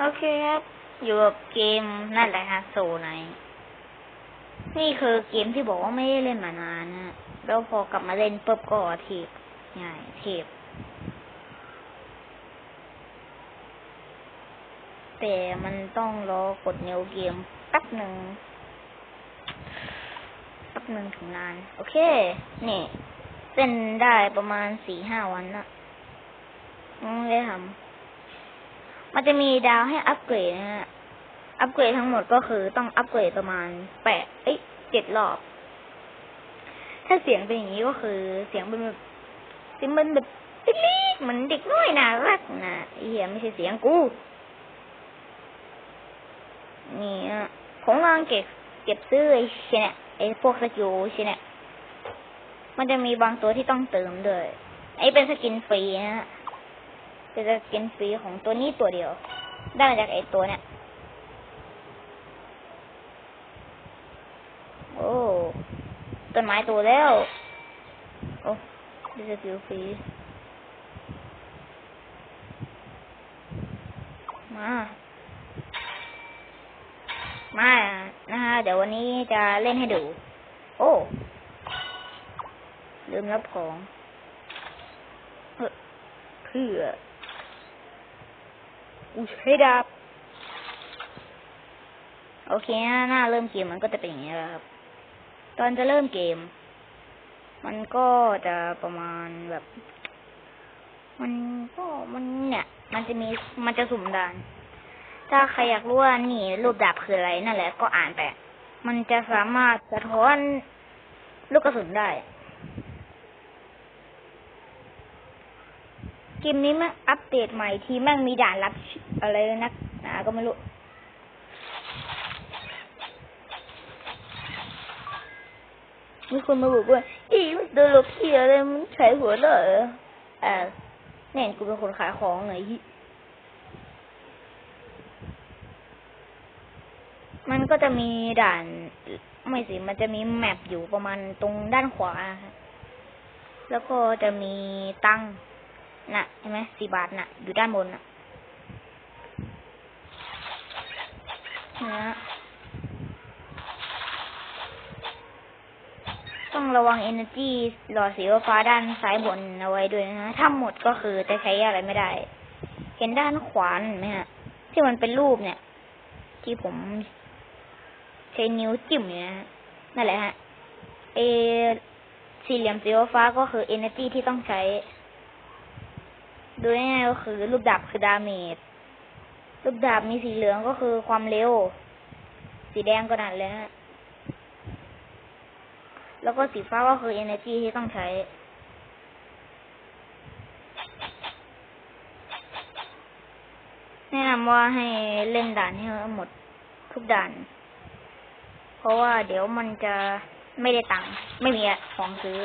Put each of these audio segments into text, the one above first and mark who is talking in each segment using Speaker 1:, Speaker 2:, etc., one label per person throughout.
Speaker 1: โอเคครับ อยู่กับเกมนั่นแหละฮะโซไนนี่คือเกมที่บอกว่าไม่ได้เล่นมานานนะแล้วพอกลับมาเล่นปุ๊บก็เทปง่ายเทปแต่มันต้องรอกดเนวเกมแป๊บหนึ่งแป๊บหนึ่งถึงนาน โอเค นี่เล่นได้ประมาณสี่ห้าวันละไม่ได้ทำ มันจะมีดาวให้อัปเกรดนะฮะ อัปเกรดทั้งหมดก็คือต้องอัปเกรดประมาณแปดเอ้ยเจ็ดรอบ ถ้าเสียงเป็นอย่างนี้ก็คือเสียงเป็นแบบเสียงมันแบบเล็กเหมือนเด็กน้อยน่ารักนะเหี้ยไม่ใช่เสียงกู นี่อะผมกำลังเก็บเก็บซื้อไอ้ชยเนี่ยไอ้พวกสกิลชยเนี่ยมันจะมีบางตัวที่ต้องเติมด้วยไอ้เป็นสกินฟรีนะฮะ จะจะกินฟรีของตัวนี้ตัวเดียว ได้มาจากไอตัวเนี้ยโอ้ต้นไม้ตัวแล้ว โอ้ได้สกิลฟรีมา มานะฮะ เดี๋ยววันนี้จะเล่นให้ดู โอ้ ลืมรับของเพื่อ อูใช้ดาบ โอเคหน้าเริ่มเกมมันก็จะเป็นอย่างนี้แหละครับ ตอนจะเริ่มเกม มันก็จะประมาณแบบ มันก็มันเนี่ย มันจะมีมันจะสุ่มด่าน ถ้าใครอยากรู้ว่านี่ รูปดาบคืออะไรนั่นแหละก็อ่านไป มันจะสามารถสะท้อนลูกกระสุนได้ เกมนี้ม่งอัปเดตใหม่ทีแม่งมีด่านลับอะไรนักหนาก็ไม่รู้มีคนมาบอกว่าอีมันโดนลบเพียอะไรมันใช้หัวเหรอเออแน่นกูเป็นคนขายของไงมันก็จะมีด่าน ไม่สิ มันจะมีแมปอยู่ประมาณตรงด้านขวา แล้วก็จะมีตั้ง น่ะเห็นไหมสี่บาทน่ะ อยู่ด้านบนน่ะนะต้องระวัง energy หลอดสีฟ้าด้านซ้ายบนเอาไว้ด้วยนะถ้าหมดก็คือจะใช้อะไรไม่ได้ เห็นด้านขวานไหมฮะ ที่มันเป็นรูปเนี่ย ที่ผมใช้นิ้วจิ้มเนี่ยนะนั่นแหละฮะเอสี่เหลี่ยมสีฟ้าก็คือ energy ที่ต้องใช้ ดูง่ายๆก็คือลูกดาบคือดาเมจลูกดาบมีสีเหลืองก็คือความเร็ว สีแดงก็นั่นเละแล้วก็สีฟ้าก็คือ energy ที่ต้องใช้ แนะนำว่าให้เล่นด่านให้หมดทุกด่าน เพราะว่าเดี๋ยวมันจะไม่ได้ตังค์ไม่มีของซื้อ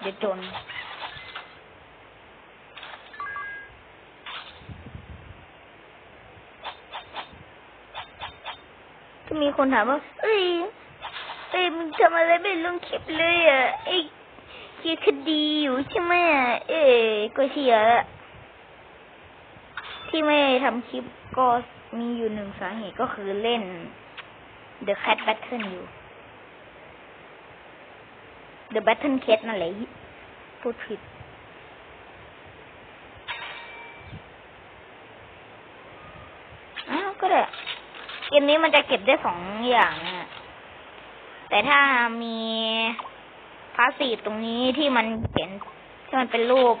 Speaker 1: เดี๋ยวจน มีคนถามว่า เอ้ยเอ้ยมึงทำอะไรไม่ลงคลิปเลยอะไอ้เขียคดีอยู่ใช่ไหมอะเอ้ยก็เชียร์ที่ไม่ทำคลิปก็มีอยู่หนึ่งสาเหตุก็คือเล่น The Cat Battle อยู่ The Battle Cat นั่นแหละพูดผิดอ้าวก็ได้ เกมนี้มันจะเก็บได้สองอย่างนะแต่ถ้ามีพาสซีฟตรงนี้ที่มันเขียนที่มันเป็นรูป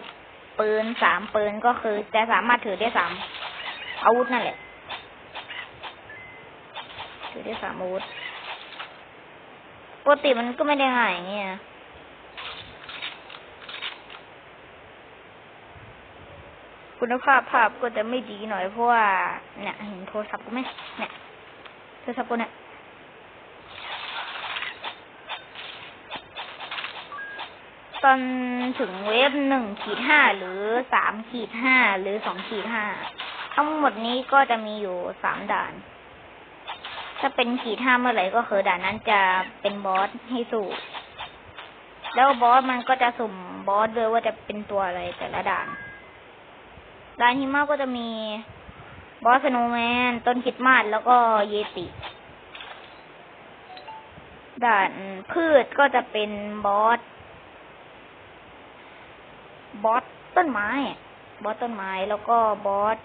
Speaker 1: ปืนสามปืนก็คือจะสามารถถือได้สามอาวุธนั่นแหละ ถือได้สามอาวุธปกติมันก็ไม่ได้ง่ายอย่างเงี้ยคุณภาพภาพก็จะไม่ดีหน่อยเพราะว่าเนี่ยเห็นโทรศัพท์กูไหมเนี่ย โทรศัพท์กูเนี่ยตอนถึงเวฟหนึ่งขีดห้าหรือสามขีดห้าหรือสองขีดห้าทั้งหมดนี้ก็จะมีอยู่สามด่าน ถ้าเป็นขีดห้าเมื่อไหร่ก็คือด่านนั้นจะเป็นบอสให้สู้แล้วบอสมันก็จะสุ่มบอสด้วยว่าจะเป็นตัวอะไรแต่ละด่านด่านหิมะก็จะมี บอสโนแมน ต้นคิดมาสแล้วก็เยติ ด่านพืชก็จะเป็นบอส บอสต้นไม้ บอสต้นไม้แล้วก็บอส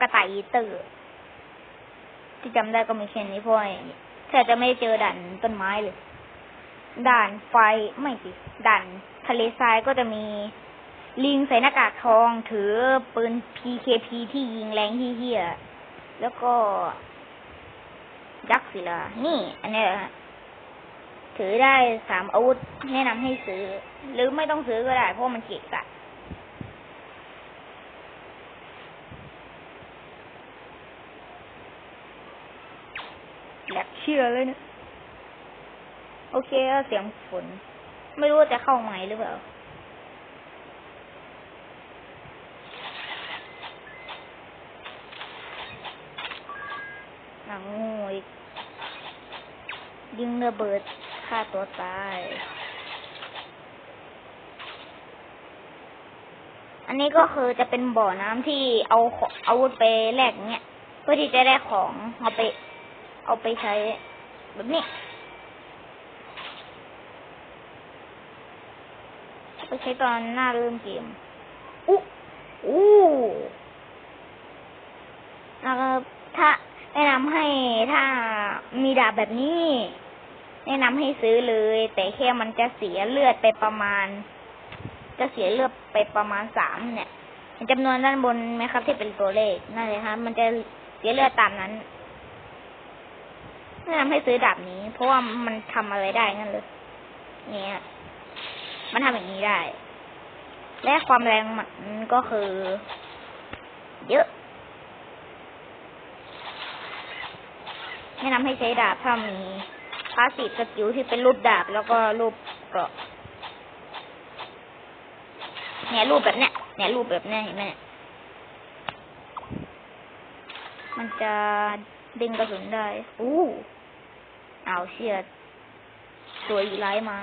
Speaker 1: กระต่ายอีเตอที่จำได้ก็มีแค่นี้พราะว่าแทบจะไม่เจอด่านต้นไม้เลย ด่านไฟไม่สิด่านทะเลทรายก็จะมี ลิงใส่หน้ากากทองถือปืน PKP ที่ยิงแรงที่เหี้ยแล้วก็ยักษ์ศิลา นี่ อันนี้ยฮะถือได้สามอาวุธแนะนำให้ซื้อ หรือไม่ต้องซื้อก็ได้ เพราะมันเกะกะแหลกเชื่อเลยเนะ โอเคเสียงฝน ไม่รู้ว่าจะเข้าไหมหรือเปล่า หนังงูอีกยิง ระเบิดฆ่าตัวตาย อันนี้ก็คือจะเป็นบ่อน้ำที่เอาอาวุธไปแลกเงี้ยเพื่อที่จะได้ของเอาไป เอาไปใช้แบบนี้ไปใช้ตอนหน้าเริ่มเกมอุ๊อู้นะครับถ้าแนะนำให้ถ้ามีดาบแบบนี้ แนะนำให้ซื้อเลย แต่แค่มันจะเสียเลือดไปประมาณ จะเสียเลือดไปประมาณสามเนี่ยจำนวนด้านบนไหมครับที่เป็นตัวเลขนั่นเลยครับมันจะเสียเลือดตามนั้นแนะนำให้ซื้อดาบนี้ เพราะว่ามันทำอะไรได้นั่นเลย เนี่ย มันทำอย่างนี้ได้ และความแรงมันก็คือ เยอะแนะนำให้ใช้ดาบถ้ามี พาสซีฟสกิลที่เป็นรูปดาบแล้วก็รูปเกราะเนี่ยรูปแบบเนี้ยเนี่ยรูปแบบเนี้ยเห็นไหมมันจะดึงกระสุนได้ อู้เอาเชียดสวยไลท์มา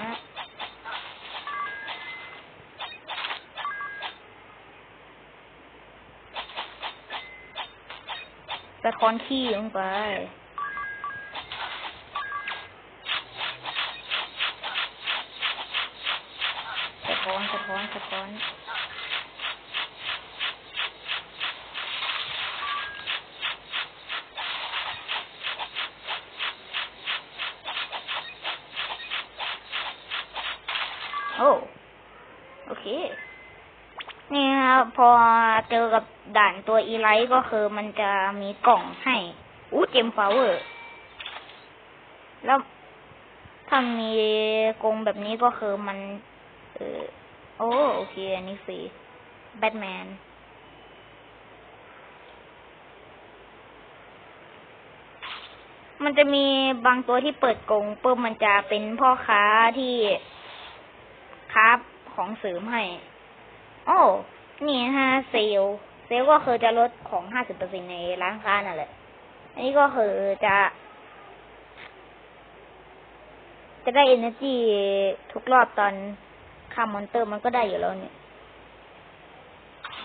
Speaker 1: สะท้อนขี้ลงไป สะ ท้อน สะท้อน สะท้อนโอ้โอเค นี่ครับพอเจอกับด่านตัวอีไลท์ก็คือมันจะมีกล่องให้อู้เจมฟลาเวอร์ แล้วถ้ามีกรงแบบนี้ก็คือมัน เออ โอ้โอเค อันนี้ฟรีแบทแมนมันจะมีบางตัวที่เปิดกรงปุ๊บมันจะเป็นพ่อค้าที่ค้าของเสริมให้ โอ้ นี่ฮะเซล เซลก็คือจะลดของห้าสิบเปอร์เซ็นในร้านค้านั่นแหละ อันนี้ก็คือจะ จะได้ energy ทุกรอบตอน ฆ่ามอนเตอร์มันก็ได้อยู่แล้วเนี่ย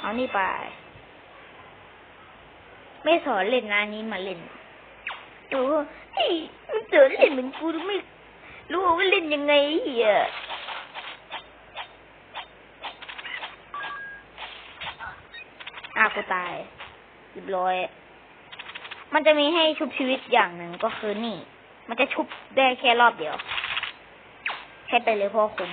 Speaker 1: เอานี่ไป ไม่สอนเล่นนะนนี้มาเล่นโอ้เฮ้ยมันสอนเล่นเหมือนกูไม่รู้ว่าเล่นยังไงเหี้ยอะกูตายเรียบร้อย มันจะมีให้ชุบชีวิตอย่างหนึ่งก็คือนี่ มันจะชุบได้แค่รอบเดียว แค่ไปเลยพราะคุ้ม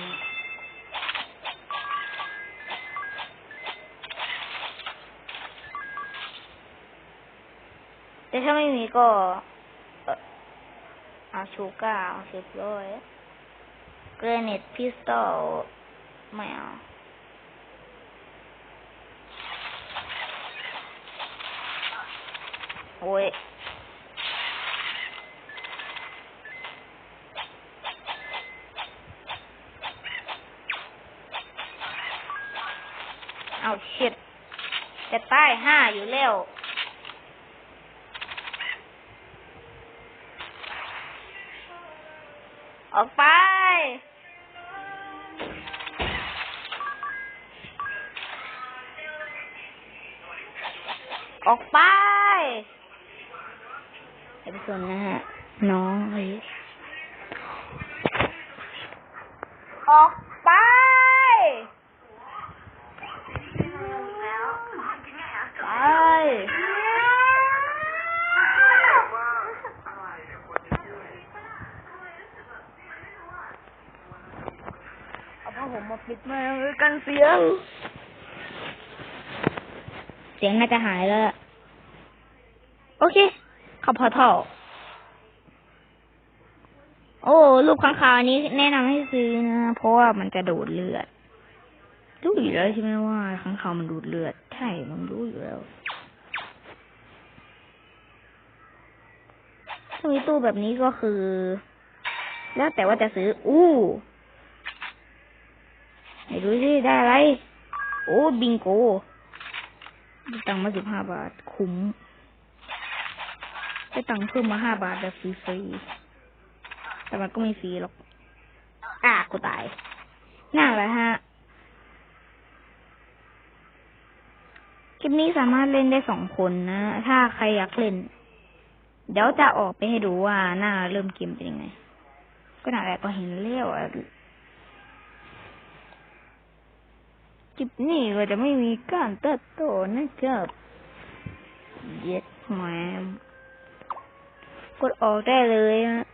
Speaker 1: แต่ถ้าไม่มีก็เอาชูก้าเอาเรียบร้อยเกรเนตพิสตอลไม่เอาโอ้ยเอาชิดจะใต้ห้าอยู่แล้ว ออกไป ออกไปไป็นส่วนนะฮะ น้องอะไเอาผ้าห่มมาปิดแม่งเลยกันเสียง เสียงน่าจะหายแล้วล่ะโอเคเข้าพอท่อโอ้รูปข้างคาวอันนี้แนะนำให้ซื้อนะเพราะว่ามันจะดูดเลือดรู้อยู่แล้วใช่ไหมว่าข้างคาวมันดูดเลือด ใช่มันรู้อยู่แล้วถ้ามีตู้แบบนี้ก็คือ แล้วแต่ว่าจะซื้อ อู้ ไหนดูสิได้อะไร โอ้บิงโกได้ตังค์มาสิบห้าบาท คุ้มได้ตังค์เพิ่มมาห้าบาทแบบฟรีๆแต่มันก็ไม่ฟรีหรอก อะกูตาย น่าแหละฮะ คลิปนี้สามารถเล่นได้สองคนนะ ถ้าใครอยากเล่น เดี๋ยวจะออกไปให้ดูว่าหน้าเริ่มเกมเป็นยังไง ก็น่าแหละก็เห็นเลี้ยวอะ คลิปนี้ก็จะไม่มีการตัดต่อนะครับเย็ดแหมกดออกได้เลยนะ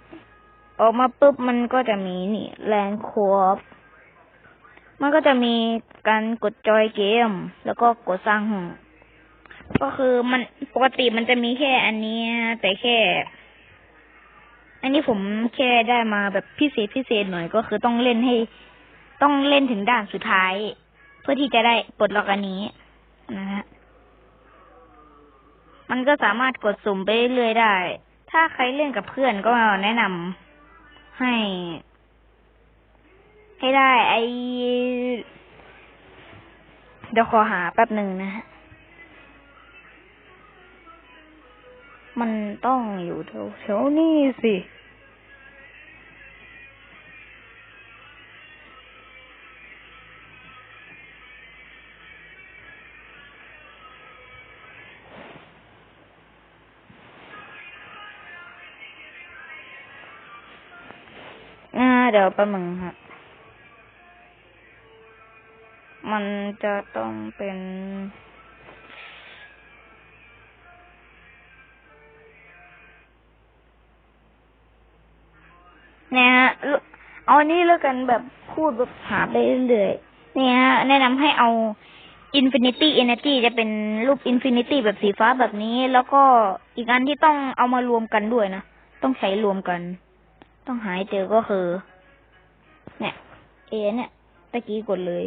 Speaker 1: ออกมาปุ๊บมันก็จะมีนี่แรงครบมันก็จะมีการกดจอยเกม แล้วก็กดสร้างห้องก็คือมันปกติมันจะมีแค่อันนี้แต่แค่ อันนี้ผมแค่ได้มาแบบพิเศษพิเศษหน่อยก็คือต้องเล่นให้ ต้องเล่นถึงด่านสุดท้าย พื่อที่จะได้ปลดล็อกอันนี้นะฮะมันก็สามารถกดสุ่มไปเรื่อยได้ ถ้าใครเล่นกับเพื่อนก็แนะนำให้ ให้ได้ไอเดี๋ยวขอหาแป๊บหนึ่งนะฮะ มันต้องอยู่แถวแถวนี้สิ เดี๋ยวป๊บนึงฮะ มันจะต้องเป็นเนี่ยฮะเอาอันนี้แล้วกันแบบพูดแบบหาไปเรื่อยๆเนี่ยฮะแนะนำให้เอา Infinity Energy จะเป็นรูป Infinity แบบสีฟ้าแบบนี้ แล้วก็อีกอันที่ต้องเอามารวมกันด้วยนะ ต้องใช้รวมกัน ต้องหาให้เจอก็คือ เนี่ย เอเนี่ยตะกี้กดเลย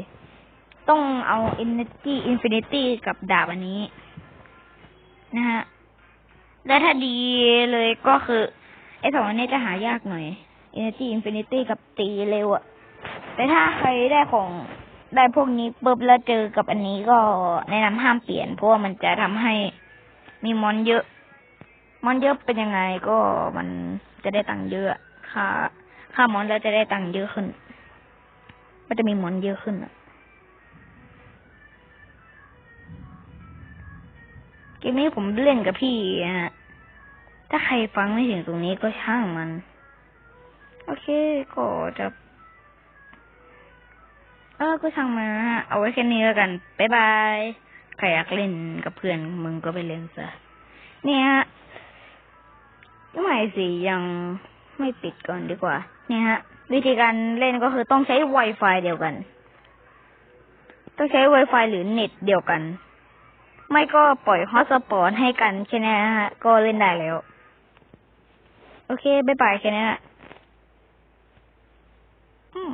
Speaker 1: ต้องเอา Energy Infinity กับดาบอันนี้ นะฮะ และถ้าดีเลยก็คือ ไอสองอันนี้จะหายากหน่อย Energy Infinity กับตีเร็วอะแต่ถ้าใครได้ของได้พวกนี้ปุ๊บแล้วเจอกับอันนี้ก็แนะนำห้ามเปลี่ยน เพราะว่ามันจะทำให้มีมอนเยอะ มอนเยอะเป็นยังไงก็มันจะได้ตังค์เยอะ ค่าค่ามอนแล้วจะได้ตังค์เยอะขึ้น มันจะมีหมอนเยอะขึ้นอะเกมนี้ผมเล่นกับพี่อะถ้าใครฟังไม่ถึงตรงนี้ก็ช่างมัน โอเค ก็จะ เออ ก็ช่างมันฮะเอาไว้แค่นี้แล้วกัน บ๊ายบาย ใครอยากเล่นกับเพื่อนมึงก็ไปเล่นซะ เนี่ยฮะไม่สิยังไม่ปิดก่อนดีกว่า เนี่ยฮะ วิธีการเล่นก็คือต้องใช้ Wi-Fi เดียวกัน ต้องใช้ Wi-Fi หรือเน็ตเดียวกัน ไม่ก็ปล่อยฮอตสปอตให้กันแค่นี้นะฮะ ก็เล่นได้แล้ว โอเค บ๊ายบายแค่นี้นะอืม